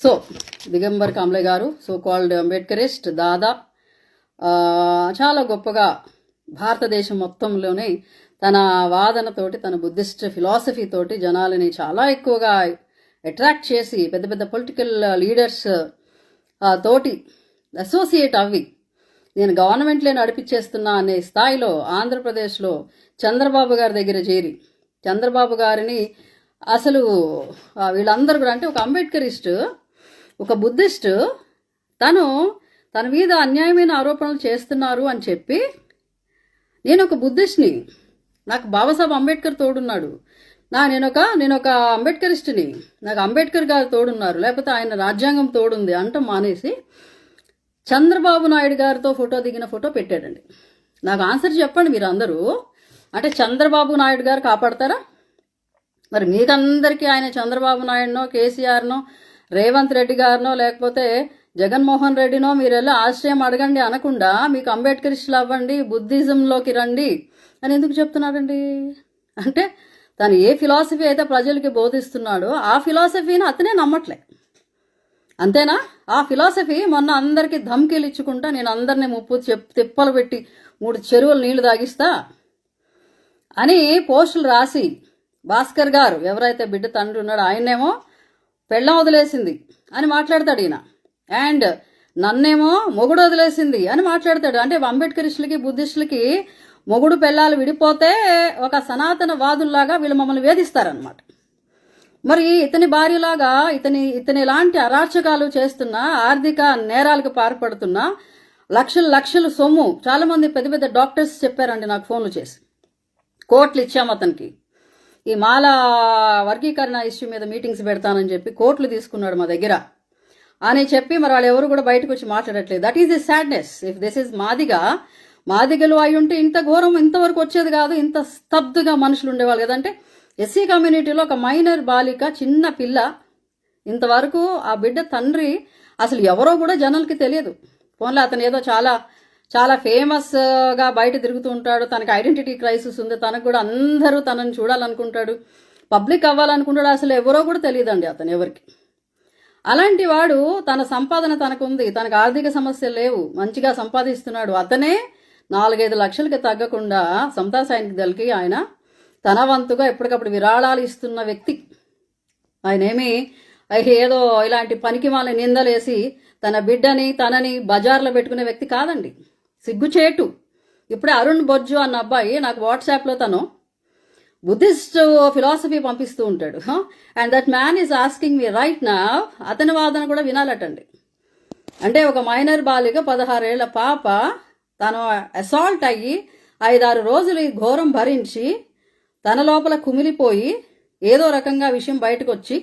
So Digambar Kamble గారు so called Ambedkarist దాదా చాలా గొప్పగా భారతదేశం మొత్తంలోనే తన వాదనతోటి తన బుద్ధిస్ట్ ఫిలాసఫీ తోటి జనాలని చాలా ఎక్కువగా అట్రాక్ట్ చేసి పెద్ద పెద్ద పొలిటికల్ లీడర్స్ తోటి అసోసియేట్ అవ్వి. నేను గవర్నమెంట్లే నడిపించేస్తున్నా అనే స్థాయిలో ఆంధ్రప్రదేశ్లో చంద్రబాబు గారి దగ్గర చేరి చంద్రబాబు గారిని అసలు వీళ్ళందరూ కూడా అంటే ఒక అంబేద్కరిస్ట్ ఒక బుద్ధిస్ట్ తను తన మీద అన్యాయమైన ఆరోపణలు చేస్తున్నారు అని చెప్పి నేను ఒక బుద్ధిస్ట్ని నాకు బాబాసాహెబ్ అంబేద్కర్ తోడున్నాడు. నా నేను ఒక నేను ఒక అంబేద్కరిస్ట్ని నాకు అంబేద్కర్ గారు తోడున్నారు లేకపోతే ఆయన రాజ్యాంగం తోడుంది అంట మానేసి చంద్రబాబు నాయుడు గారితో ఫోటో దిగిన ఫోటో పెట్టాడండి. నాకు ఆన్సర్ చెప్పండి మీరు అందరూ అంటే చంద్రబాబు నాయుడు గారు కాపాడతారా? మరి మీకందరికీ ఆయన చంద్రబాబు నాయుడునో కేసీఆర్నో రేవంత్ రెడ్డి గారినో లేకపోతే జగన్మోహన్ రెడ్డినో మీరు ఆశ్రయం అడగండి అనకుండా మీకు అంబేద్కరిస్టులు అవ్వండి బుద్ధిజంలోకి రండి అని ఎందుకు చెప్తున్నాడండి అంటే తను ఏ ఫిలాసఫీ అయితే ప్రజలకి బోధిస్తున్నాడో ఆ ఫిలాసఫీని అతనే నమ్మట్లే. అంతేనా? ఆ ఫిలాసఫీ మొన్న అందరికీ ధమ్కీలు ఇచ్చుకుంటా నేను అందరినీ ముప్పు చెప్ తిప్పలు పెట్టి మూడు చెరువులు నీళ్ళు తాగిస్తా అని పోస్టులు రాసి భాస్కర్ గారు ఎవరైతే బిడ్డ తండ్రి ఉన్నాడో ఆయనేమో పెళ్ళం వదిలేసింది అని మాట్లాడతాడు ఈయన. అండ్ నన్నేమో మొగుడు వదిలేసింది అని మాట్లాడతాడు. అంటే అంబేద్కరిస్టులకి బుద్ధిస్టులకి మొగుడు పెళ్ళాలు విడిపోతే ఒక సనాతన వాదుల్లాగా వీళ్ళు మమ్మల్ని వేధిస్తారనమాట మరి ఇతని భార్యలాగా ఇతని ఇతని లాంటి అరాచకాలు చేస్తున్న ఆర్థిక నేరాలకు పాల్పడుతున్న లక్షలు లక్షలు సొమ్ము చాలామంది పెద్ద పెద్ద డాక్టర్స్ చెప్పారండి నాకు ఫోన్లు చేసి. కోట్లు ఇచ్చాము అతనికి. ఈ మాల వర్గీకరణ ఇష్యూ మీద మీటింగ్స్ పెడతానని చెప్పి కోట్లు తీసుకున్నాడు మా దగ్గర. అని చెప్పి మరి వాళ్ళు ఎవరు కూడా బయటకు వచ్చి మాట్లాడట్లేదు. That is the sadness if this is Madiga మాదిగలు అయి ఉంటే ఇంత ఘోరం ఇంతవరకు వచ్చేది కాదు. ఇంత స్తబ్దుగా మనుషులు ఉండేవాళ్ళు కదంటే ఎస్సీ కమ్యూనిటీలో ఒక మైనర్ బాలిక చిన్న పిల్ల ఇంతవరకు ఆ బిడ్డ తండ్రి అసలు ఎవరో కూడా జనాలకి తెలియదు. ఫోన్లో అతను ఏదో చాలా చాలా ఫేమస్గా uh, బయట తిరుగుతూ ఉంటాడు. తనకి ఐడెంటిటీ క్రైసిస్ ఉంది. తనకు కూడా అందరూ తనని చూడాలనుకుంటాడు. పబ్లిక్ అవ్వాలనుకుంటాడు. అసలు ఎవరో కూడా తెలియదండి అతను ఎవరికి. అలాంటి వాడు తన సంపాదన తనకుంది. తనకు ఆర్థిక సమస్యలు లేవు. మంచిగా సంపాదిస్తున్నాడు. అతనే నాలుగైదు లక్షలకి తగ్గకుండా సమతా సైనిక దళకి ఆయన తన వంతుగా ఎప్పటికప్పుడు విరాళాలు ఇస్తున్న వ్యక్తి. ఆయన ఏమి ఏదో ఇలాంటి పనికి వాళ్ళని నిందలేసి తన బిడ్డని తనని బజార్లో పెట్టుకునే వ్యక్తి కాదండి. సిగ్గుచేటు ఇప్పుడే అరుణ్ బొజ్జు అన్న అబ్బాయి నాకు వాట్సాప్లో తను బుద్ధిస్ట్ ఫిలాసఫీ పంపిస్తూ ఉంటాడు. And that man is asking me right నా అతని వాదన కూడా వినాలటండి. అంటే ఒక మైనర్ బాలిక పదహారేళ్ళ పాప తను అసాల్ట్ అయ్యి ఐదారు రోజులు ఈ ఘోరం భరించి తన లోపల కుమిలిపోయి ఏదో రకంగా విషయం బయటకు వచ్చి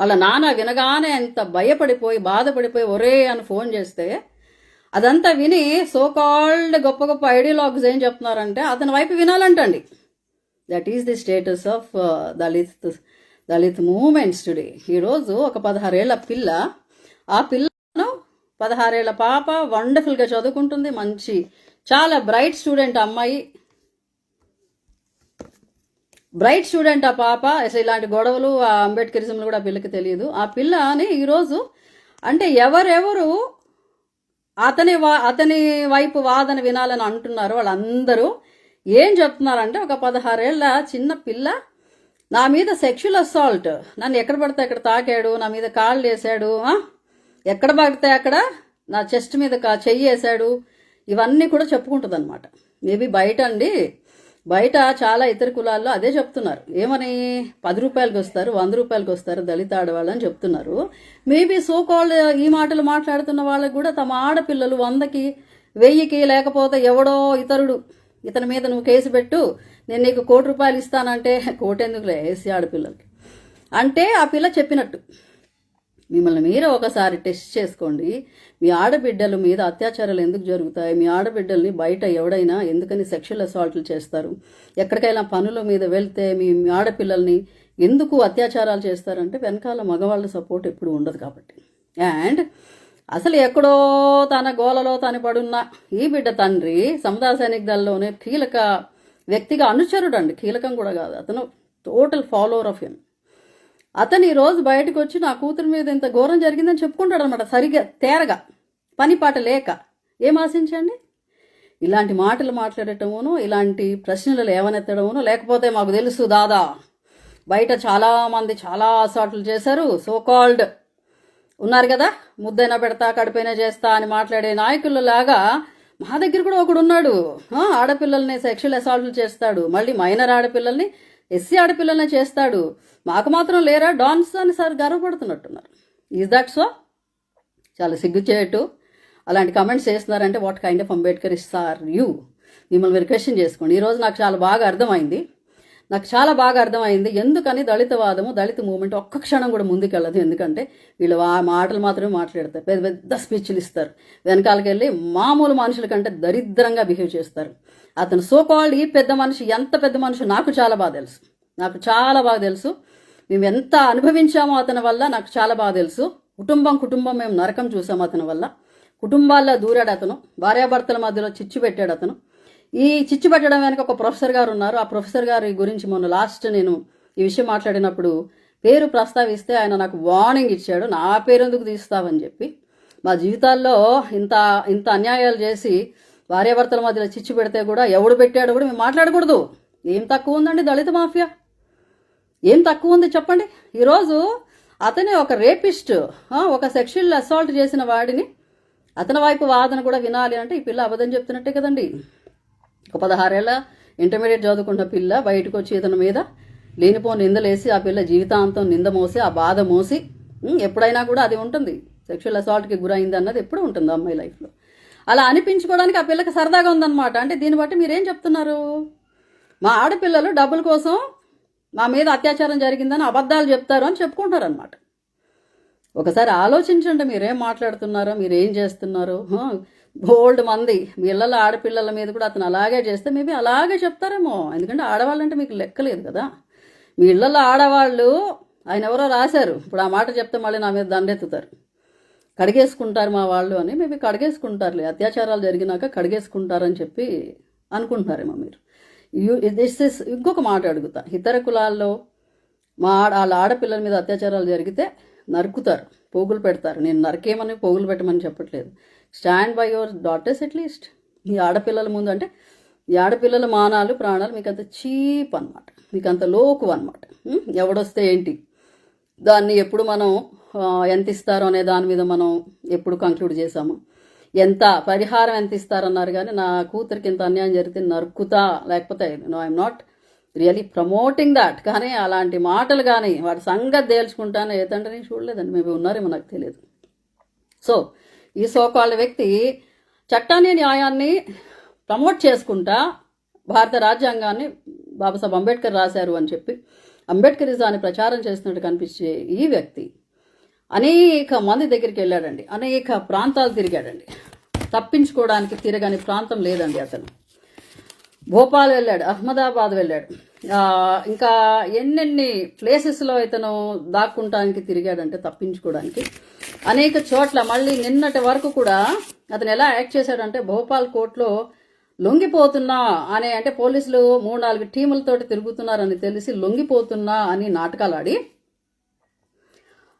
వాళ్ళ నాన్న వినగానే ఎంత భయపడిపోయి బాధపడిపోయి ఒరే అని ఫోన్ చేస్తే అదంతా విని సో కాల్డ్ గొప్ప గొప్ప ఐడియాలజీస్ ఏం చెప్తున్నారంటే అతని వైపు వినాలంటండి. That is the status of Dalit Dalit movements today ఈరోజు ఒక పదహారేళ్ళ పిల్ల ఆ పిల్లను పదహారేళ్ళ పాప వండర్ఫుల్గా చదువుకుంటుంది. మంచి చాలా బ్రైట్ స్టూడెంట్ అమ్మాయి. బ్రైట్ స్టూడెంట్ ఆ పాప. అసలు ఇలాంటి గొడవలు ఆ అంబేద్కరిజంలు కూడా ఆ పిల్లకి తెలియదు. ఆ పిల్ల అని ఈరోజు అంటే ఎవరెవరు అతని వా అతని వైపు వాదన వినాలని అంటున్నారు వాళ్ళందరూ. ఏం చెప్తున్నారంటే ఒక పదహారేళ్ళ చిన్న పిల్ల నా మీద సెక్షువల్ అసాల్ట్ నన్ను ఎక్కడ పడితే అక్కడ తాకాడు నా మీద కాళ్ళు వేసాడు ఎక్కడ పడితే అక్కడ నా చెస్ట్ మీద చెయ్యి వేసాడు ఇవన్నీ కూడా చెప్పుకుంటుంది అనమాట మేబీ బయట అండి బయట చాలా ఇతర కులాల్లో అదే చెప్తున్నారు. ఏమని? పది రూపాయలకి వస్తారు వంద రూపాయలకి వస్తారు దళిత ఆడవాళ్ళు అని చెప్తున్నారు. మేబీ సో ఈ మాటలు మాట్లాడుతున్న వాళ్ళకి కూడా తమ ఆడపిల్లలు వందకి వెయ్యికి లేకపోతే ఎవడో ఇతరుడు ఇతని మీద నువ్వు కేసు పెట్టు నేను నీకు కోటి రూపాయలు ఇస్తానంటే కోటి ఎందుకులే వేసి ఆడపిల్లలకి. అంటే ఆ పిల్ల చెప్పినట్టు. మిమ్మల్ని మీరే ఒకసారి టెస్ట్ చేసుకోండి. మీ ఆడబిడ్డల మీద అత్యాచారాలు ఎందుకు జరుగుతాయి? మీ ఆడబిడ్డల్ని బయట ఎవడైనా ఎందుకని సెక్షువల్ అసాల్ట్లు చేస్తారు? ఎక్కడికైనా పనుల మీద వెళ్తే మీ ఆడపిల్లల్ని ఎందుకు అత్యాచారాలు చేస్తారంటే వెనకాల మగవాళ్ళ సపోర్ట్ ఎప్పుడు ఉండదు కాబట్టి. అండ్ అసలు ఎక్కడో తన గోలలో తను పడున్న ఈ బిడ్డ తండ్రి సముదాయ సైనిక కీలక వ్యక్తిగా అనుచరుడు అండి కీలకం కూడా కాదు. అతను టోటల్ ఫాలోవర్ ఆఫ్ హిమ్ అతను ఈ రోజు బయటకు వచ్చి నా కూతురు మీద ఇంత ఘోరం జరిగిందని చెప్పుకుంటాడు అనమాట సరిగా తేరగా పని పాట లేక. ఏం ఆశించండి? ఇలాంటి మాటలు మాట్లాడటమును ఇలాంటి ప్రశ్నలు లేవనెత్తడమును లేకపోతే మాకు తెలుసు దాదా. బయట చాలామంది చాలా అసాట్లు చేశారు సో కాల్డ్ ఉన్నారు కదా? ముద్దైనా పెడతా కడుపైనా చేస్తా అని మాట్లాడే నాయకులలాగా మా దగ్గర కూడా ఒకడు ఉన్నాడు. ఆడపిల్లల్ని సెక్షువల్ అసాల్ట్లు చేస్తాడు. మళ్ళీ మైనర్ ఆడపిల్లల్ని ఎస్సీ ఆడపిల్లల్ని చేస్తాడు. మాకు మాత్రం లేరా? డాన్స్ అని సార్ గర్వపడుతున్నట్టున్నారు. ఈజ్ దట్ సో చాలా సిగ్గుచేటు. అలాంటి కమెంట్స్ చేస్తున్నారంటే what kind of Ambedkar is sir you మిమ్మల్ని మీరు క్వశ్చన్ చేసుకోండి. ఈరోజు నాకు చాలా బాగా అర్థమైంది. నాకు చాలా బాగా అర్థమైంది. ఎందుకని దళితవాదము దళిత మూమెంట్ ఒక్క క్షణం కూడా ముందుకెళ్ళదు. ఎందుకంటే వీళ్ళు ఆ మాటలు మాత్రమే మాట్లాడతారు. పెద్ద పెద్ద స్పీచ్లు ఇస్తారు. వెనకాలకి వెళ్ళి మామూలు మనుషుల కంటే దరిద్రంగా బిహేవ్ చేస్తారు. అతను సో కాల్డ్ ఈ పెద్ద మనిషి ఎంత పెద్ద మనిషి నాకు చాలా బాగా తెలుసు. నాకు చాలా బాగా తెలుసు. మేము ఎంత అనుభవించామో అతని వల్ల నాకు చాలా బాగా తెలుసు. కుటుంబం కుటుంబం మేము నరకం చూసాము అతని వల్ల. కుటుంబాల్లో దూరాడు అతను. భార్యాభర్తల మధ్యలో చిచ్చు పెట్టాడు అతను. ఈ చిచ్చు పెట్టడం వెనక ఒక ప్రొఫెసర్ గారు ఉన్నారు. ఆ ప్రొఫెసర్ గారి గురించి మొన్న లాస్ట్ నేను ఈ విషయం మాట్లాడినప్పుడు పేరు ప్రస్తావిస్తే ఆయన నాకు వార్నింగ్ ఇచ్చాడు. నా పేరు ఎందుకు తీస్తావని చెప్పి. మా జీవితాల్లో ఇంత ఇంత అన్యాయాలు చేసి భార్యాభర్తల మధ్యలో చిచ్చు పెడితే కూడా ఎవడు పెట్టాడో కూడా మేము మాట్లాడకూడదు. ఏం తక్కువ ఉందండి దళిత మాఫియా? ఏం తక్కువ ఉంది చెప్పండి? ఈరోజు అతనే ఒక రేపిస్ట్ ఒక సెక్షువల్ అసాల్ట్ చేసిన వాడిని. అతని వైపు వాదన కూడా వినాలి అంటే ఈ పిల్ల అబద్ధం చెప్తున్నట్టే కదండి. ఒక పదహారేళ్ళ ఇంటర్మీడియట్ చదువుకున్న పిల్ల బయటకు వచ్చి ఇతని మీద లేనిపో నిందలేసి ఆ పిల్ల జీవితాంతం నింద మోసి ఆ బాధ మోసి ఎప్పుడైనా కూడా అది ఉంటుంది. సెక్షువల్ అసాల్ట్కి గురైంది అన్నది ఎప్పుడు ఉంటుంది అమ్మాయి లైఫ్లో. అలా అనిపించుకోవడానికి ఆ పిల్లకి సరదాగా ఉందన్నమాట. అంటే దీన్ని బట్టి మీరేం చెప్తున్నారు? మా ఆడపిల్లలు డబ్బుల కోసం నా మీద అత్యాచారం జరిగిందని అబద్ధాలు చెప్తారు అని చెప్పుకుంటారు అనమాట ఒకసారి ఆలోచించండి మీరేం మాట్లాడుతున్నారో మీరేం చేస్తున్నారో. బోల్డ్ మంది మీ ఇళ్ళలో ఆడపిల్లల మీద కూడా అతను అలాగే చేస్తే మేబీ అలాగే చెప్తారేమో. ఎందుకంటే ఆడవాళ్ళంటే మీకు లెక్కలేదు కదా. మీ ఇళ్ళలో ఆడవాళ్ళు ఆయన ఎవరో రాశారు. ఇప్పుడు ఆ మాట చెప్తే మళ్ళీ నా మీద దండెత్తుతారు. కడిగేసుకుంటారు మా వాళ్ళు అని మేబీ కడిగేసుకుంటారులే. అత్యాచారాలు జరిగినాక కడిగేసుకుంటారని చెప్పి అనుకుంటున్నారేమో మీరు. దిస్ ఇస్ ఇంకొక మాట అడుగుతా. ఇతర కులాల్లో మా ఆడ వాళ్ళ ఆడపిల్లల మీద అత్యాచారాలు జరిగితే నరుకుతారు పోగులు పెడతారు. నేను నరకేమని పోగులు పెట్టమని చెప్పట్లేదు. Stand by your daughters at least ఈ ఆడపిల్లల ముందు అంటే ఈ ఆడపిల్లల మానాలు ప్రాణాలు మీకు అంత చీప్ అనమాట మీకు అంత లోకు అనమాట ఎవడొస్తే ఏంటి? దాన్ని ఎప్పుడు మనం ఎంత ఇస్తారో అనే దాని మీద మనం ఎప్పుడు కంక్లూడ్ చేసాము? ఎంత పరిహారం ఎంత ఇస్తారన్నారు కానీ నా కూతురికి ఇంత అన్యాయం జరిగితే నరుకుతా లేకపోతే no I'm not really promoting that కానీ అలాంటి మాటలు కానీ వాడి సంగతి తేల్చుకుంటాను. ఏ తండ్రిని చూడలేదండి. మేము ఉన్నారేమో నాకు తెలియదు. సో ఈ సోకాళ్ళ వ్యక్తి చట్టాన్ని న్యాయాన్ని ప్రమోట్ చేసుకుంటా భారత రాజ్యాంగాన్ని బాబాసాహెబ్ అంబేద్కర్ రాశారు అని చెప్పి అంబేద్కరిజాన్ని ప్రచారం చేస్తున్నట్టు కనిపించే ఈ వ్యక్తి అనేక మంది దగ్గరికి వెళ్ళాడండి. అనేక ప్రాంతాలు తిరిగాడండి. తప్పించుకోవడానికి తిరగని ప్రాంతం లేదండి అతను. భోపాల్ వెళ్ళాడు అహ్మదాబాద్ వెళ్ళాడు. ఇంకా ఎన్నెన్ని ప్లేసెస్లో ఇతను దాక్కుంటానికి తిరిగాడంటే తప్పించుకోవడానికి. అనేక చోట్ల మళ్ళీ నిన్నటి వరకు కూడా అతను ఎలా యాక్ట్ చేశాడంటే భోపాల్ కోర్టులో లొంగిపోతున్నా అనే అంటే పోలీసులు మూడు నాలుగు టీములతోటి తిరుగుతున్నారని తెలిసి లొంగిపోతున్నా అని నాటకాలు ఆడి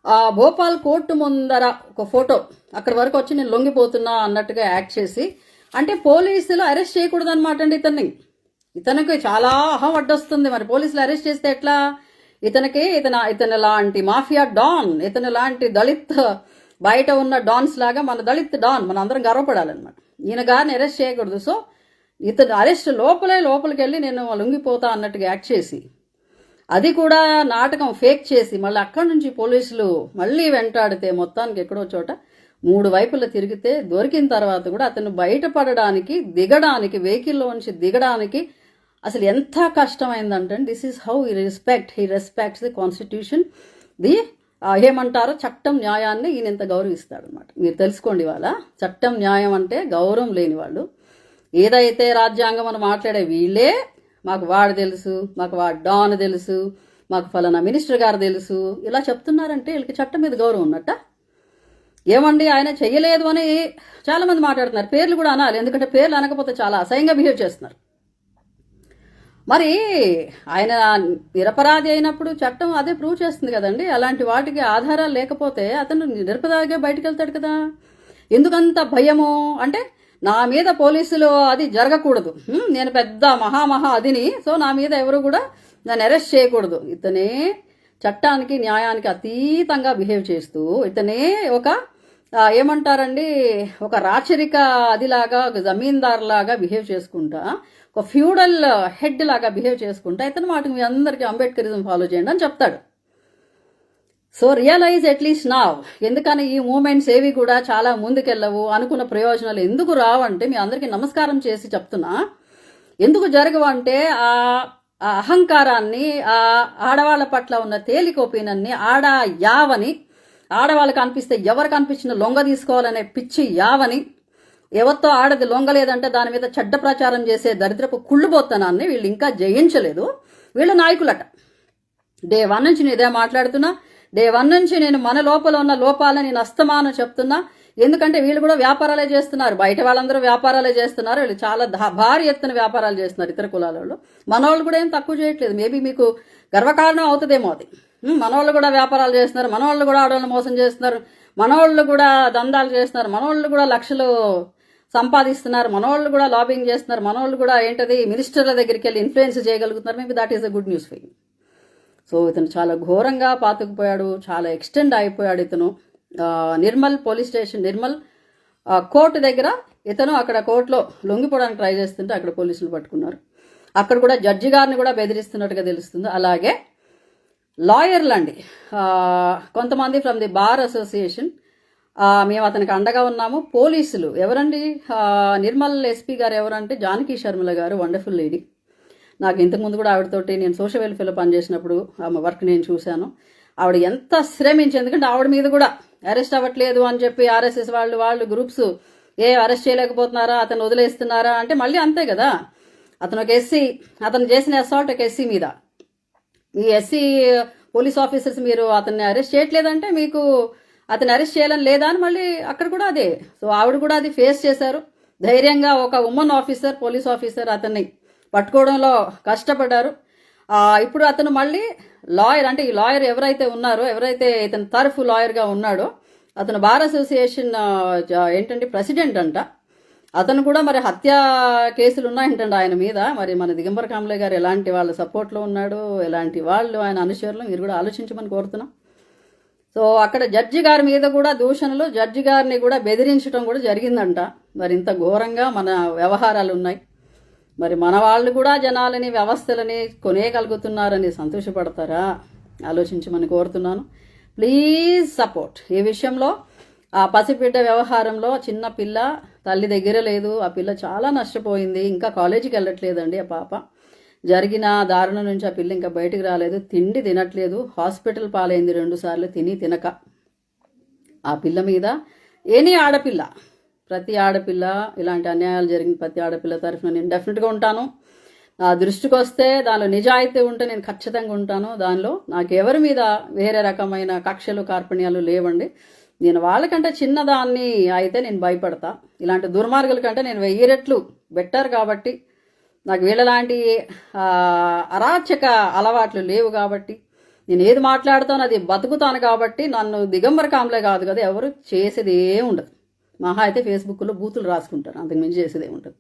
ఆ భోపాల్ కోర్టు ముందర ఒక ఫోటో. అక్కడి వరకు వచ్చి నేను లొంగిపోతున్నా అన్నట్టుగా యాక్ట్ చేసి అంటే పోలీసులు అరెస్ట్ చేయకూడదు అనమాట అండి ఇతన్ని. ఇతనికి చాలా అహం అడ్డొస్తుంది. మరి పోలీసులు అరెస్ట్ చేస్తే ఎట్లా? ఇతనికి ఇతన ఇతని లాంటి మాఫియా డాన్ ఇతని లాంటి దళిత్ బయట ఉన్న డాన్స్ లాగా మన దళిత్ డాన్ మన అందరం గర్వపడాలన్నమాట. ఈయన గారిని అరెస్ట్ చేయకూడదు. సో ఇతను అరెస్ట్ లోపలే లోపలికి వెళ్ళి నేను లొంగిపోతా అన్నట్టుగా యాక్ట్ చేసి అది కూడా నాటకం ఫేక్ చేసి మళ్ళీ అక్కడి నుంచి పోలీసులు మళ్ళీ వెంటాడితే మొత్తానికి ఎక్కడో చోట మూడు వైపులా తిరిగితే దొరికిన తర్వాత కూడా అతను బయటపడడానికి దిగడానికి వెహికల్లో నుంచి దిగడానికి అసలు ఎంత కష్టమైందంటే దిస్ ఈస్ హౌ ఈ respect he respects the constitution the ఏమంటారో చట్టం న్యాయాన్ని ఈయన ఎంత గౌరవిస్తాడు అనమాట మీరు తెలుసుకోండి వాళ్ళ చట్టం న్యాయం అంటే గౌరవం లేని వాళ్ళు. ఏదైతే రాజ్యాంగం అని మాట్లాడే వీళ్ళే మాకు వాడు తెలుసు మాకు వాడు డాన్ తెలుసు మాకు ఫలానా మినిస్టర్ గారు తెలుసు. ఇలా చెప్తున్నారంటే వీళ్ళకి చట్టం మీద గౌరవం ఉన్నట్ట? ఏమండి ఆయన చెయ్యలేదు అని చాలామంది మాట్లాడుతున్నారు. పేర్లు కూడా అనాలి ఎందుకంటే పేర్లు అనకపోతే చాలా అసహ్యంగా బిహేవ్ చేస్తున్నారు. మరి ఆయన నిరపరాధి అయినప్పుడు చట్టం అదే ప్రూవ్ చేస్తుంది కదండి. అలాంటి వాటికి ఆధారాలు లేకపోతే అతను నిరపరాధిగా బయటకు వెళ్తాడు కదా. ఎందుకంత భయము? అంటే నా మీద పోలీసులు అది జరగకూడదు. నేను పెద్ద మహామహా అదిని. సో నా మీద ఎవరు కూడా నన్ను అరెస్ట్ చేయకూడదు. ఇతనే చట్టానికి న్యాయానికి అతీతంగా బిహేవ్ చేస్తూ ఇతనే ఒక ఏమంటారండి ఒక రాచరిక అదిలాగా ఒక జమీందార్ లాగా బిహేవ్ చేసుకుంటా ఒక ఫ్యూడల్ హెడ్ లాగా బిహేవ్ చేసుకుంటా ఇతను మాటకు మీ అందరికీ అంబేద్కరిజం ఫాలో చేయండి అని చెప్తాడు. సో రియలైజ్ అట్లీస్ట్ నా ఎందుకని ఈ మూమెంట్స్ ఏవి కూడా చాలా ముందుకెళ్ళవు అనుకున్న ప్రయోజనాలు ఎందుకు రావంటే మీ అందరికీ నమస్కారం చేసి చెప్తున్నా. ఎందుకు జరగవు అంటే ఆ ఆ అహంకారాన్ని ఆ ఆడవాళ్ళ పట్ల ఉన్న తేలిక ఒపీనియన్ని ఆడ యావని ఆడవాళ్ళకి అనిపిస్తే ఎవరికి అనిపించిన లొంగ తీసుకోవాలనే పిచ్చి యావని ఎవరితో ఆడది లొంగలేదంటే దాని మీద చెడ్డ ప్రచారం చేసే దరిద్రపు కుళ్ళుబోత్తనాన్ని వీళ్ళు ఇంకా జయించలేదు. వీళ్ళు నాయకులట. డే వన్ నుంచి నేను ఇదే మాట్లాడుతున్నా. డే వన్ నుంచి నేను మన లోపల ఉన్న లోపాలని నేను అస్తమానం చెప్తున్నా. ఎందుకంటే వీళ్ళు కూడా వ్యాపారాలే చేస్తున్నారు. బయట వాళ్ళందరూ వ్యాపారాలే చేస్తున్నారు. వీళ్ళు చాలా భారీ ఎత్తున వ్యాపారాలు చేస్తున్నారు ఇతర కులాల వాళ్ళు. మన కూడా ఏం తక్కువ చేయట్లేదు. మేబీ మీకు గర్వకారణం అవుతుందేమో అది. మనవాళ్ళు కూడా వ్యాపారాలు చేస్తున్నారు. మనవాళ్ళు కూడా ఆడవాళ్ళని మోసం చేస్తున్నారు. మనవాళ్ళు కూడా దందాలు చేస్తున్నారు. మనవాళ్ళు కూడా లక్షలు సంపాదిస్తున్నారు. మనవాళ్ళు కూడా లాబింగ్ చేస్తున్నారు. మనవాళ్ళు కూడా ఏంటది మినిస్టర్ల దగ్గరికి వెళ్ళి ఇన్ఫ్లుయెన్స్ చేయగలుగుతున్నారు. Maybe that is a good news for you so ఇతను చాలా ఘోరంగా పాతుకుపోయాడు చాలా ఎక్స్టెండ్ అయిపోయాడు ఇతను. Nirmal police station Nirmal court దగ్గర ఇతను అక్కడ కోర్టులో లొంగిపోవడానికి ట్రై చేస్తుంటే అక్కడ పోలీసులు పట్టుకున్నారు. అక్కడ కూడా జడ్జి గారిని కూడా బెదిరిస్తున్నట్టుగా తెలుస్తుంది. అలాగే లాయర్లు అండి కొంతమంది ఫ్రమ్ ది బార్ అసోసియేషన్ మేము అతనికి అండగా ఉన్నాము. పోలీసులు ఎవరండి? నిర్మల్ ఎస్పీ గారు ఎవరంటే జానకి శర్మల గారు వండర్ఫుల్ లేడీ. నాకు ఇంతకుముందు కూడా ఆవిడతోటి నేను సోషల్ వెల్ఫేర్లో పనిచేసినప్పుడు ఆమె వర్క్ నేను చూశాను. ఆవిడ ఎంత శ్రమించి ఎందుకంటే ఆవిడ మీద కూడా అరెస్ట్ అవ్వట్లేదు అని చెప్పి ఆర్ఎస్ఎస్ వాళ్ళు వాళ్ళు గ్రూప్స్ ఏ అరెస్ట్ చేయలేకపోతున్నారా అతను వదిలేస్తున్నారా అంటే మళ్ళీ అంతే కదా. అతను ఒక ఎస్సీ అతను చేసిన అసాల్ట్ ఒక ఎస్సీ మీద. ఈ ఎస్సీ పోలీస్ ఆఫీసర్స్ మీరు అతన్ని అరెస్ట్ చేయట్లేదంటే మీకు అతన్ని అరెస్ట్ చేయాలని లేదా అని మళ్ళీ అక్కడ కూడా అదే. సో ఆవిడ కూడా అది ఫేస్ చేశారు. ధైర్యంగా ఒక ఉమెన్ ఆఫీసర్ పోలీస్ ఆఫీసర్ అతన్ని పట్టుకోవడంలో కష్టపడ్డారు. ఇప్పుడు అతను మళ్ళీ లాయర్ అంటే ఈ లాయర్ ఎవరైతే ఉన్నారో ఎవరైతే ఇతను తరఫు లాయర్గా ఉన్నాడో అతను బార్ అసోసియేషన్ ఏంటంటే ప్రెసిడెంట్ అంట. అతను కూడా మరి హత్య కేసులు ఉన్నాయంటండి ఆయన మీద. మరి మన దిగంబర కాంబ్లే గారు ఎలాంటి వాళ్ళ సపోర్ట్లో ఉన్నాడు ఎలాంటి వాళ్ళు ఆయన అనుచరులు మీరు కూడా ఆలోచించమని కోరుతున్నాం. సో అక్కడ జడ్జి గారి మీద కూడా దూషణలు జడ్జి గారిని కూడా బెదిరించడం కూడా జరిగిందంట. మరి ఇంత ఘోరంగా మన వ్యవహారాలు ఉన్నాయి. మరి మన వాళ్ళు కూడా జనాలని వ్యవస్థలని కొనేయగలుగుతున్నారని సంతోషపడతారా? ఆలోచించమని కోరుతున్నాను. ప్లీజ్ సపోర్ట్ ఈ విషయంలో ఆ పసిబిడ్డ వ్యవహారంలో చిన్న పిల్ల తల్లి దగ్గర లేదు. ఆ పిల్ల చాలా నష్టపోయింది. ఇంకా కాలేజీకి వెళ్ళట్లేదండి ఆ పాప. జరిగిన దారుణం నుంచి ఆ పిల్ల ఇంకా బయటికి రాలేదు. తిండి తినట్లేదు. హాస్పిటల్ పాలైంది రెండుసార్లు తిని తినక. ఆ పిల్ల మీద ఎనీ ఆడపిల్ల ప్రతి ఆడపిల్ల ఇలాంటి అన్యాయాలు జరిగిన ప్రతి ఆడపిల్ల తరఫున నేను డెఫినెట్గా ఉంటాను. నా దృష్టికి వస్తే దానిలో నిజాయితీ ఉంటే నేను ఖచ్చితంగా ఉంటాను. దానిలో నాకు ఎవరి మీద వేరే రకమైన కక్షలు కార్పణ్యాలు లేవండి. నేను వాళ్ళకంటే చిన్నదాన్ని అయితే నేను భయపడతా. ఇలాంటి దుర్మార్గుల కంటే నేను వెయ్యి రెట్లు బెటర్ కాబట్టి నాకు వీళ్ళలాంటి అరాచక అలవాట్లు లేవు కాబట్టి నేను ఏది మాట్లాడతాను అది బతుకుతాను కాబట్టి నన్ను దిగంబర కాంలే కాదు కదా ఎవరు చేసేది ఉండదు. మహా అయితే ఫేస్బుక్లో బూతులు రాసుకుంటారు. అంతకు మించి చేసేదే ఉంటుంది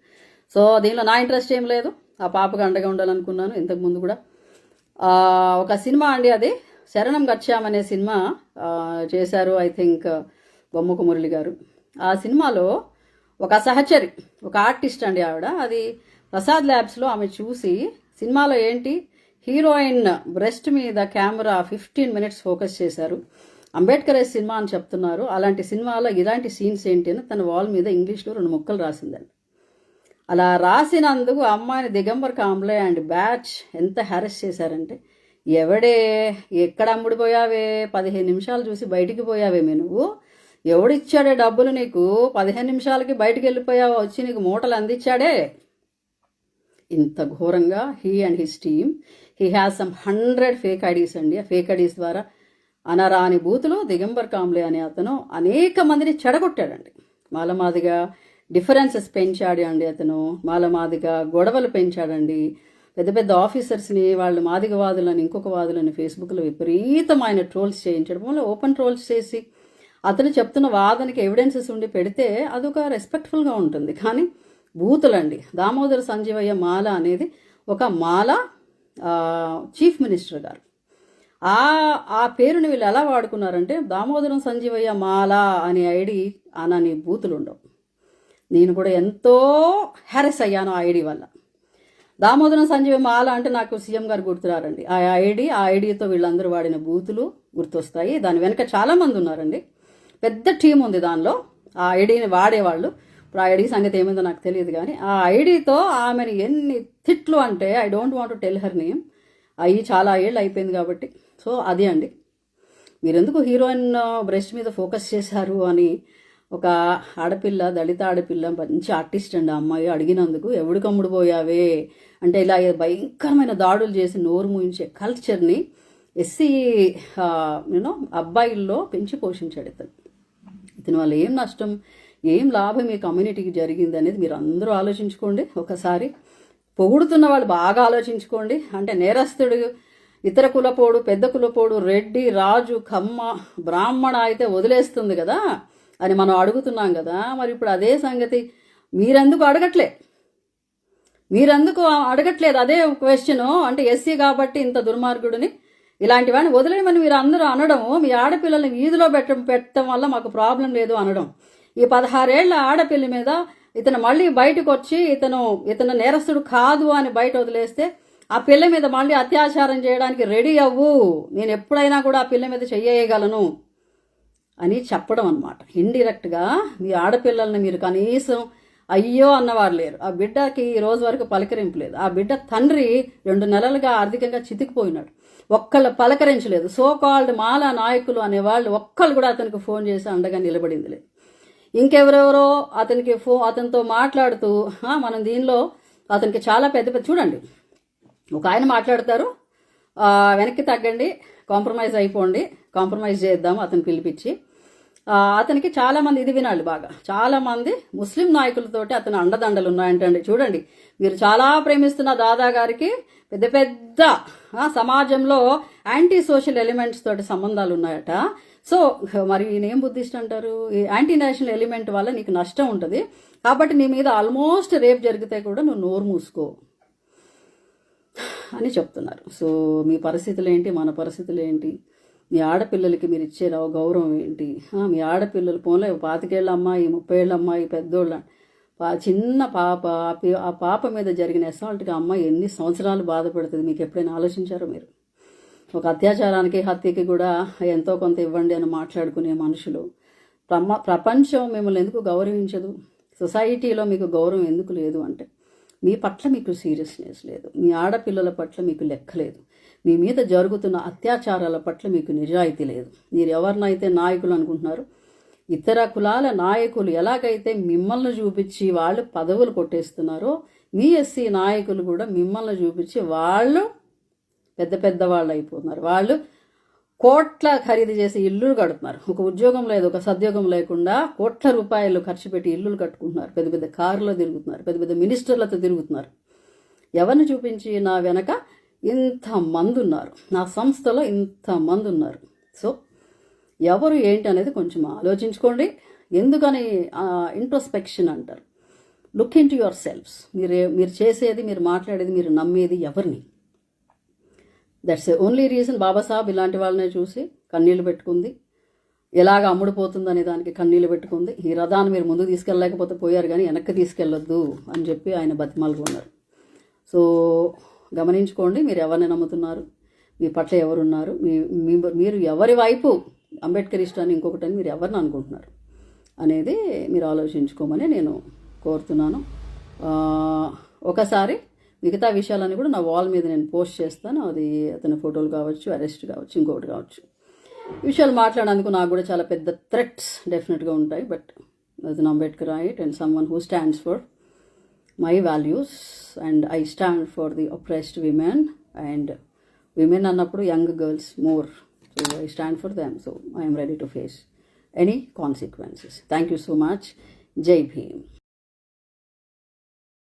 సో దీనిలో నా ఇంట్రెస్ట్ ఏం లేదు. ఆ పాపకు అండగా ఉండాలనుకున్నాను ఇంతకు ముందు కూడా. ఒక సినిమా అండి అది. శరణం గచ్చామనే సినిమా చేశారు ఐ థింక్ బొమ్మకు మురళి గారు. ఆ సినిమాలో ఒక సహచరి ఒక ఆర్టిస్ట్ అండి ఆవిడ. అది ప్రసాద్ ల్యాబ్స్లో ఆమె చూసి సినిమాలో ఏంటి? హీరోయిన్ బ్రెస్ట్ మీద కెమెరా ఫిఫ్టీన్ మినిట్స్ ఫోకస్ చేశారు. అంబేద్కర్ సినిమా అని చెప్తున్నారు. అలాంటి సినిమాలో ఇలాంటి సీన్స్ ఏంటి అని తన వాల్ మీద ఇంగ్లీష్లో రెండు ముక్కలు రాసిందండి. అలా రాసినందుకు అమ్మాయిని దిగంబర్ కాంబ్లే అండ్ బ్యాచ్ ఎంత హ్యారెస్ చేశారంటే ఎవడే ఎక్కడ అమ్ముడిపోయావే పదిహేను నిమిషాలు చూసి బయటికి పోయావేమే నువ్వు? ఎవడిచ్చాడే డబ్బులు నీకు? పదిహేను నిమిషాలకి బయటికి వెళ్ళిపోయావా? వచ్చి నీకు మూటలు అందించాడే ఇంత ఘోరంగా he and his team he has some hundred fake IDs అండి. ఆ ఫేక్ ఐడీస్ ద్వారా అనరాని బూతులు దిగంబర్ కాంబ్లే అనే అతను అనేక మందిని చెడగొట్టాడండి. మాలమాదిగా డిఫరెన్సెస్ పెంచాడు అండి అతను. మాలమాదిగా గొడవలు పెంచాడండి. పెద్ద పెద్ద ఆఫీసర్స్ని వాళ్ళు మాదిగవాదులని ఇంకొక వాదులని ఫేస్బుక్లో విపరీతమైన ట్రోల్స్ చేయించడం వల్ల ఓపెన్ ట్రోల్స్ చేసి అతను చెప్తున్న వాదనకి ఎవిడెన్సెస్ ఉండి పెడితే అదొక రెస్పెక్ట్ఫుల్గా ఉంటుంది. కానీ బూతులండి దామోదర సంజీవయ్య మాల అనేది ఒక మాల చీఫ్ మినిస్టర్ గారు. ఆ ఆ పేరుని వీళ్ళు ఎలా వాడుకున్నారంటే దామోదరం సంజీవయ్య మాల అనే ఐడి అనని బూతులు ఉండవు నేను కూడా ఎంతో హ్యారెస్ అయ్యాను ఆ ఐడి వల్ల. దామోదరం సంజీవ మాల అంటే నాకు సీఎం గారు గుర్తురారండి. ఆ ఐడి ఆ ఐడితో వీళ్ళందరూ వాడిన బూతులు గుర్తొస్తాయి. దాని వెనక చాలామంది ఉన్నారండి. పెద్ద టీం ఉంది దానిలో. ఆ ఐడిని వాడేవాళ్ళు. ఇప్పుడు ఆ ఐడి సంగతి ఏమైందో నాకు తెలియదు కానీ ఆ ఐడితో ఆమెను ఎన్ని తిట్లు అంటే I don't want to tell her name అవి చాలా ఏళ్ళు అయిపోయింది కాబట్టి సో అది అండి. మీరెందుకు హీరోయిన్ బ్రెస్ట్ మీద ఫోకస్ చేశారు అని ఒక ఆడపిల్ల దళిత ఆడపిల్ల మంచి ఆర్టిస్ట్ అండి ఆ అమ్మాయి అడిగినందుకు ఎవడు కమ్ముడు పోయావే? అంటే ఇలా భయంకరమైన దాడులు చేసి నోరు ముయించే కల్చర్ని ఎస్సీ నేను అబ్బాయిల్లో పెంచి పోషించాడు ఇతను. ఇతని వల్ల ఏం నష్టం ఏం లాభం ఈ కమ్యూనిటీకి జరిగింది అనేది మీరు అందరూ ఆలోచించుకోండి. ఒకసారి పొగుడుతున్న వాళ్ళు బాగా ఆలోచించుకోండి. అంటే నేరస్తుడు ఇతర కులపోడు పెద్ద కులపోడు రెడ్డి రాజు కమ్మ బ్రాహ్మణ అయితే వదిలేస్తుంది కదా అని మనం అడుగుతున్నాం కదా. మరి ఇప్పుడు అదే సంగతి మీరెందుకు అడగట్లే? మీరెందుకు అడగట్లేదు అదే క్వశ్చను అంటే ఎస్సీ కాబట్టి ఇంత దుర్మార్గుడిని ఇలాంటివన్నీ వదిలేయమని మీరు అందరూ అనడం మీ ఆడపిల్లల్ని వీధిలో పెట్ట పెట్టడం వల్ల మాకు ప్రాబ్లం లేదు అనడం. ఈ పదహారేళ్ళ ఆడపిల్ల మీద ఇతను మళ్ళీ బయటకు వచ్చి ఇతను ఇతను నేరస్తుడు కాదు అని బయట వదిలేస్తే ఆ పిల్ల మీద మళ్ళీ అత్యాచారం చేయడానికి రెడీ అవ్వు. నేను ఎప్పుడైనా కూడా ఆ పిల్ల మీద చెయ్యగలను అని చెప్పడం అనమాట ఇండిరెక్ట్గా మీ ఆడపిల్లల్ని మీరు కనీసం అయ్యో అన్నవారు లేరు. ఆ బిడ్డకి ఈ రోజు వరకు పలకరింపు లేదు. ఆ బిడ్డ తండ్రి రెండు నెలలుగా ఆర్థికంగా చితికిపోయినాడు. ఒక్కళ్ళు పలకరించలేదు. సో కాల్డ్ మాలా నాయకులు అనేవాళ్ళు ఒక్కళ్ళు కూడా అతనికి ఫోన్ చేసి అండగా నిలబడింది లేదు. ఇంకెవరెవరో అతనికి ఫో అతనితో మాట్లాడుతూ మనం దీనిలో అతనికి చాలా పెద్ద పెద్ద చూడండి ఒక ఆయన మాట్లాడతారు. వెనక్కి తగ్గండి కాంప్రమైజ్ అయిపోండి కాంప్రమైజ్ చేద్దాం అతను పిలిపించి. అతనికి చాలామంది ఇది వినాలి బాగా. చాలామంది ముస్లిం నాయకులతోటి అతని అండదండలు ఉన్నాయంటండి. చూడండి మీరు చాలా ప్రేమిస్తున్న దాదా గారికి పెద్ద పెద్ద సమాజంలో యాంటీ సోషల్ ఎలిమెంట్స్ తోటి సంబంధాలు ఉన్నాయట. సో మరి ఈయన ఏం బుద్ధిస్ట్ అంటారు? ఈ యాంటీ నేషనల్ ఎలిమెంట్ వల్ల నీకు నష్టం ఉంటుంది. కాబట్టి నీ మీద ఆల్మోస్ట్ రేప్ జరిగితే కూడా నువ్వు నోరు మూసుకో. అని చెప్తున్నారు. సో మీ పరిస్థితులు ఏంటి మన పరిస్థితులు ఏంటి మీ ఆడపిల్లలకి మీరు ఇచ్చే గౌరవం ఏంటి? మీ ఆడపిల్లలు పోలే పాతికేళ్ళ అమ్మాయి ముప్పై ఏళ్ళ అమ్మాయి పెద్దోళ్ళ. పా చిన్న పాప ఆ ఆ పాప మీద జరిగిన అసాల్ట్గా అమ్మాయి ఎన్ని సంవత్సరాలు బాధపడుతుంది? మీకు ఎప్పుడైనా ఆలోచించారో మీరు? ఒక అత్యాచారానికి హత్యకి కూడా ఎంతో కొంత ఇవ్వండి అని మాట్లాడుకునే మనుషులు. ప్రమ ప్రపంచం మిమ్మల్ని ఎందుకు గౌరవించదు? సొసైటీలో మీకు గౌరవం ఎందుకు లేదు అంటే. మీ పట్ల మీకు సీరియస్నెస్ లేదు. మీ ఆడపిల్లల పట్ల మీకు లెక్క లేదు. మీ మీద జరుగుతున్న అత్యాచారాల పట్ల మీకు నిజాయితీ లేదు. మీరు ఎవరినైతే నాయకులు అనుకుంటున్నారు ఇతర కులాల నాయకులు ఎలాగైతే మిమ్మల్ని చూపించి వాళ్ళు పదవులు కొట్టేస్తున్నారో మీ ఎస్సీ నాయకులు కూడా మిమ్మల్ని చూపించి వాళ్ళు పెద్ద పెద్ద వాళ్ళు అయిపోతున్నారు వాళ్ళు కోట్ల ఖరీదు చేసి ఇల్లులు కడుతున్నారు. ఒక ఉద్యోగం లేదు ఒక సద్యోగం లేకుండా కోట్ల రూపాయలు ఖర్చు పెట్టి ఇల్లులు కట్టుకుంటున్నారు. పెద్ద పెద్ద కారులో తిరుగుతున్నారు పెద్ద పెద్ద మినిస్టర్లతో తిరుగుతున్నారు. ఎవరిని చూపించి నా వెనక ఇంతమంది ఉన్నారు? నా సంస్థలో ఇంత మంది ఉన్నారు. సో ఎవరు ఏంటి అనేది కొంచెం ఆలోచించుకోండి. ఎందుకని ఇంట్రోస్పెక్షన్ అంటారు? Look into your selfs మీరు మీరు చేసేది మీరు మాట్లాడేది మీరు నమ్మేది ఎవరిని? దట్స్ ఓన్లీ రీజన్ బాబాసాహెబ్ ఇలాంటి వాళ్ళనే చూసి కన్నీళ్ళు పెట్టుకుంది. ఎలాగ అమ్ముడుపోతుందనే దానికి కన్నీళ్ళు పెట్టుకుంది. ఈ రథాన్ని మీరు ముందు తీసుకెళ్ళలేకపోతే పోయారు కానీ వెనక్కి తీసుకెళ్ళొద్దు అని చెప్పి ఆయన బతిమాలుకున్నారు. సో గమనించుకోండి మీరు ఎవరిని నమ్ముతున్నారు? మీ పట్ల ఎవరున్నారు? మీ మీరు ఎవరి వైపు అంబేద్కర్ ఇష్టాన్ని ఇంకొకటి అని మీరు ఎవరిని అనుకుంటున్నారు? అనేది మీరు ఆలోచించుకోమని నేను కోరుతున్నాను. ఒకసారి మిగతా విషయాలన్నీ కూడా నా వాల్ మీద నేను పోస్ట్ చేస్తాను. అది అతని ఫోటోలు కావచ్చు అరెస్ట్ కావచ్చు ఇంకొకటి కావచ్చు. విషయాలు మాట్లాడడానికి నాకు కూడా చాలా పెద్ద థ్రెట్స్ డెఫినెట్గా ఉంటాయి. బట్ అది Ambedkar right and someone who stands for my values and I stand for the oppressed women and women అన్నప్పుడు young girls more so I stand for them so I'm ready to face any consequences thank you so much Jai Bhim